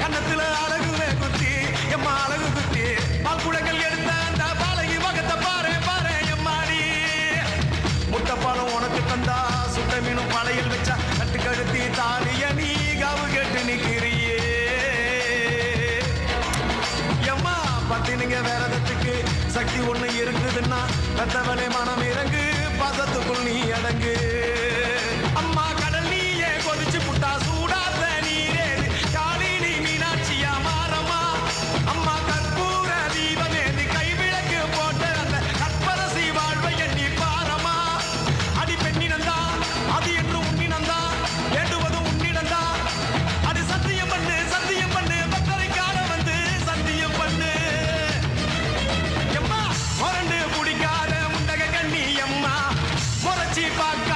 கண்ணத்துல அழகு குத்தி எம்மா அழகு குத்தி. பால் குடங்கள் எடுத்த அந்த பாலகி பக்கத்தை பாரு பாரு எம்மாடி. முட்டை பணம் உனக்கு தந்தா சுட்ட மீனும் பழையில் வச்சா கட்டு கழுத்தி நீ காவு கட்டு நிக்கிறியே. எம்மா பத்தினுங்க வேறதத்துக்கு சக்தி ஒண்ணு இருக்குதுன்னா பெத்தவனே மனம் இறங்கு பாசத்துக்குள் நீ அடங்கு. Party back.